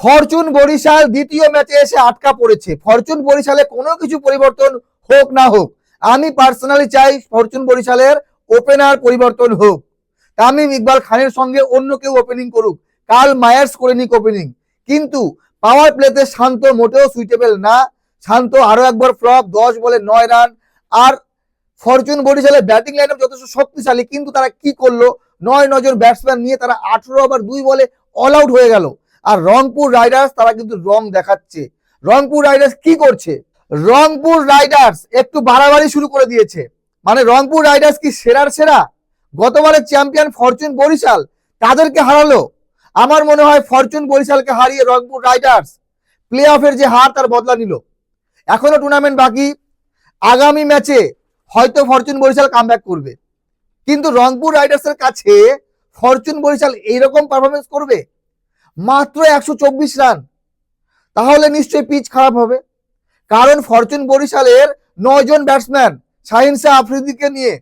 Fortune Barishal দ্বিতীয় ম্যাচে এসে আটকা পড়েছে। ফরচুন বরিশালে কোনো কিছু পরিবর্তন হোক না হোক, আমি পার্সোনালি চাই ফরচুন বরিশালের ওপেনার পরিবর্তন হোক। তামিম ইকবাল খানের সঙ্গে অন্য কেউ ওপেনিং করুক কাল মায়ার্স করে নিক ওপেনিং কিন্তু পাওয়ার প্লেতে শান্ত মোটেও সুইটেবল না, শান্ত আরও একবার ফ্লপ দশ বলে নয় রান আর ফরচুন বরিশালের ব্যাটিং লাইন যথেষ্ট শক্তিশালী, কিন্তু তারা কি করল? নয় নজন ব্যাটসম্যান নিয়ে তারা আঠেরো ওভার দুই বলে অল আউট হয়ে গেল। আর রংপুর রাইডার্স তারা কিন্তু রং দেখাচ্ছে। রংপুর রাইডার্স কি করছে? রংপুর রাইডার্স একটু বাড়াবাড়ি শুরু করে দিয়েছে। মানে রংপুর রাইডার্স কি সেরার সেরা? গতবারের চ্যাম্পিয়ন ফরচুন বরিশাল তাদেরকে হারালো। আমার মনে হয় ফরচুন বরিশালকে হারিয়ে রংপুর রাইডার্স প্লে অফের যে হার তার বদলা নিল। এখনও টুর্নামেন্ট বাকি। আগামী ম্যাচে হয়তো ফরচুন বরিশাল কামব্যাক করবে। কিন্তু রংপুর রাইডার্সের কাছে ফরচুন বরিশাল এইরকম পারফরমেন্স করবে? মাত্র একশো চব্বিশ রান। তাহলে নিশ্চয়ই পিচ খারাপ হবে। কারণ ফরচুন বরিশালের নয়জন ব্যাটসম্যান শাহিন শাহ আফ্রিদিকে নিয়ে।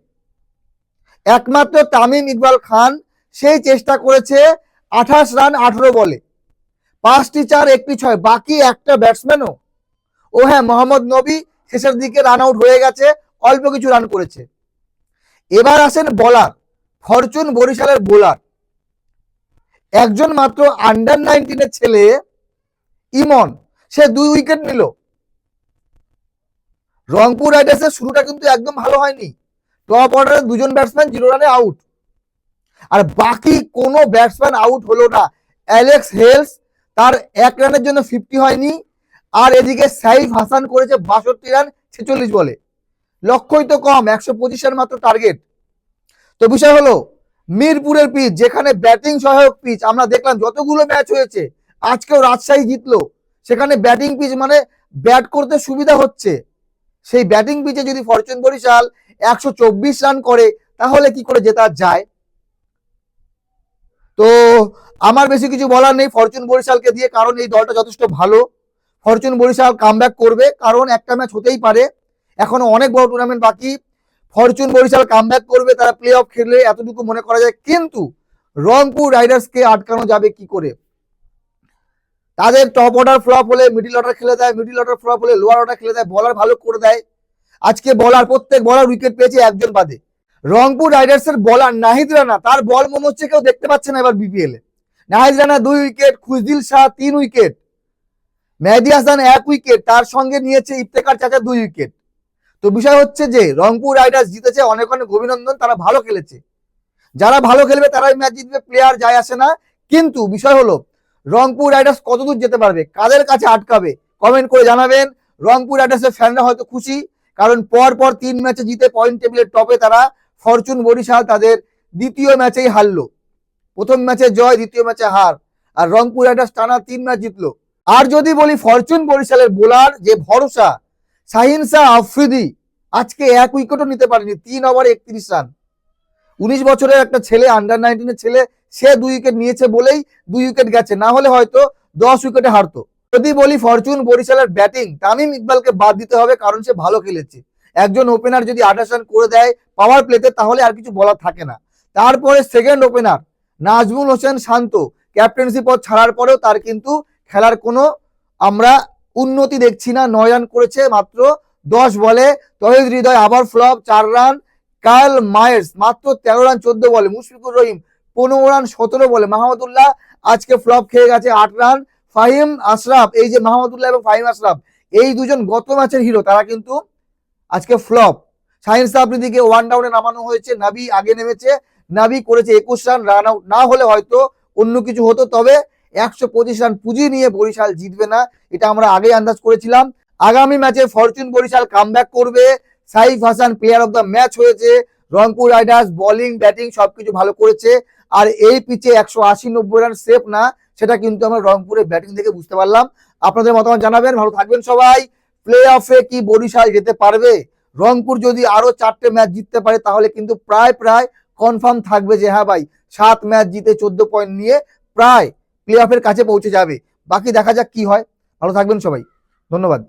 একমাত্র তামিম ইকবাল খান সেই চেষ্টা করেছে আঠাশ রান আঠারো বলে। পাঁচটি চার, একটি ছয়, বাকি একটা ব্যাটসম্যানও ও হ্যাঁ মোহাম্মদ নবী শেষের দিকে রান আউট হয়ে গেছে, অল্প কিছু রান করেছে। এবার আসেন বলার ফরচুন বরিশালের বোলার একজন মাত্র আন্ডার নাইনটিনের ছেলে ইমন, সে দুই উইকেট নিল। রংপুর রাইডার্সের শুরুটা কিন্তু একদম ভালো হয়নি। টপ অর্ডারে দুজন ব্যাটসম্যান জিরো রানে আউট আর বাকি কোনো ব্যাটসম্যান আউট হলো না। অ্যালেক্স হেলস তার এক রানের জন্য ফিফটি হয়নি। আর এদিকে সাইফ হাসান করেছে বাষট্টি রান ছেচল্লিশ বলে। লক্ষ্যই তো কম, একশো পঁচিশ রান মাত্র টার্গেট তো বিষয় হলো মিরপুরের পিচ যেখানে ব্যাটিং সহায়ক পিচ আমরা দেখলাম যতগুলো ম্যাচ হয়েছে, আজকেও রাজশাহী জিতলো। সেখানে ব্যাটিং পিচ মানে ব্যাট করতে সুবিধা হচ্ছে। সেই ব্যাটিং পিচে যদি ফরচুন বরিশাল একশো চব্বিশ রান করে, তাহলে কি করে জেতা যায়? তো আমার বেশি কিছু বলার নেই ফরচুন বরিশালকে দিয়ে, কারণ এই দলটা যথেষ্ট ভালো। ফরচুন বরিশাল কামব্যাক করবে, কারণ একটা ম্যাচ হতেই পারে। এখনও অনেক বড় টুর্নামেন্ট বাকি। ফরচুন বরিশাল কামব্যাক করবে, তারা প্লে অফ খেললে এতটুকু মনে করা যায়। কিন্তু রংপুর রাইডার্সকে আটকানো যাবে কি করে? তাদের টপ অর্ডার ফ্লপ হলে মিডিল অর্ডার খেলে দেয় মিডিল অর্ডার ফ্লপ হলে লোয়ার অর্ডার খেলে দেয় বলার ভালো করে দেয়। আজকে বলার প্রত্যেক বলার উইকেট পেয়েছে একজন বাদে। রংপুর রাইডার্সের বলার নাহিদ রানা, তার বল মনে হচ্ছে কেউ দেখতে পাচ্ছে না এবার বিপিএল এ। নাহিদ রানা দুই উইকেট খুজদিল শাহ তিন উইকেট মেহেদি হাসান এক উইকেট তার সঙ্গে নিয়েছে ইফতেকার চাচা দুই উইকেট তো বিষয় হচ্ছে যে, রংপুর রাইডার্স জিতেছে, অনেক অনেক অভিনন্দন, তারা ভালো খেলেছে। যারা ভালো খেলবে, তারাই ম্যাচ জিতবে প্লেয়ার যায় আসে না। কিন্তু বিষয় হলো, রংপুর রাইডার্স কতদূর যেতে পারবে? কাদের কাছে আটকাবে? কমেন্ট করে জানাবেন। রংপুর রাইডার্সের ফ্যানরা হয়তো খুশি, কারণ পর পর তিন ম্যাচে জিতে পয়েন্ট টেবিলের টপে তারা ফরচুন, বরিশাল তাদের দ্বিতীয় ম্যাচেই হারলো। প্রথম ম্যাচে জয়, দ্বিতীয় ম্যাচে হার। আর রংপুর রাইডার্স টানা তিন ম্যাচ জিতলো। আর যদি বলি ফরচুন, বরিশালের বোলার যে ভরসা শাহ আফ্রিদি আজকে এক উইকেটও নিতে পারেনি, তিন ওভারে একত্রিশ রান। উনিশ বছরের একটা ছেলে আন্ডার নাইনটিনের ছেলে, সে দুই উইকেট নিয়েছে বলেই দুই উইকেট গেছে, না হলে হয়তো দশ উইকেটে হারতো। যদি বলি ফরচুন বরিশালের ব্যাটিং, তামিম ইকবালকে বাদ দিতে হবে কারণ সে ভালো খেলেছে। একজন ওপেনার যদি আঠাশ রান করে দেয় পাওয়ার প্লেতে তাহলে আর কিছু বলার থাকে না। তারপরে second opener Najmul Hossain Shanto captaincy পদ ছাড়ার পরেও তার কিন্তু খেলার কোনো আমরা উন্নতি দেখছি না নয় রান করেছে মাত্র দশ বলে। তহিদ হৃদয় আবার ফ্লপ চার রান কায়াল মায়ের্স মাত্র তেরো রান চোদ্দ বলে। মুশফিকুর রহিম পনেরো রান সতেরো বলে। মাহমুদুল্লাহ আজকে ফ্লপ খেয়ে গেছে আট রান ফাহিম আশরাফ, এই যে মাহমুদুল্লাহ এবং ফাহিম আশরাফ, এই দুজন গত ম্যাচের হিরো তারা কিন্তু আজকে ফ্লপ শাহিন সাবরিদিকে ওয়ান ডাউনে নামানো হয়েছে। নাবি আগে নেমেছে। নাবি করেছে একুশ রান রান আউট না হলে হয়তো অন্য কিছু হতো। তবে একশো পঁচিশ রান পুঁজি নিয়ে বরিশাল জিতবে না, এটা আমরা আগেই আন্দাজ করেছিলাম। আগামী ম্যাচে ফরচুন বরিশাল কামব্যাক করবে। Saif Hasan player of the match হয়েছে। রংপুর রাইডার্স বোলিং ব্যাটিং সবকিছু ভালো করেছে। আর এই পিচে একশো আশি নব্বই রান সেফ না, সেটা কিন্তু আমরা রংপুরের ব্যাটিং থেকে বুঝতে পারলাম। আপনাদের মতামত জানাবেন, ভালো থাকবেন সবাই। প্লে অফে কি বরিশাল যেতে পারবে? রংপুর যদি আরও চারটে ম্যাচ জিততে পারে, তাহলে কিন্তু প্রায় প্রায় কনফার্ম থাকবে যে হ্যাঁ ভাই, সাত ম্যাচ জিতে চোদ্দ পয়েন্ট নিয়ে প্রায় প্লে অফের কাছে পৌঁছে যাবে। বাকি দেখা যাক কি হয়। ভালো থাকবেন সবাই। ধন্যবাদ।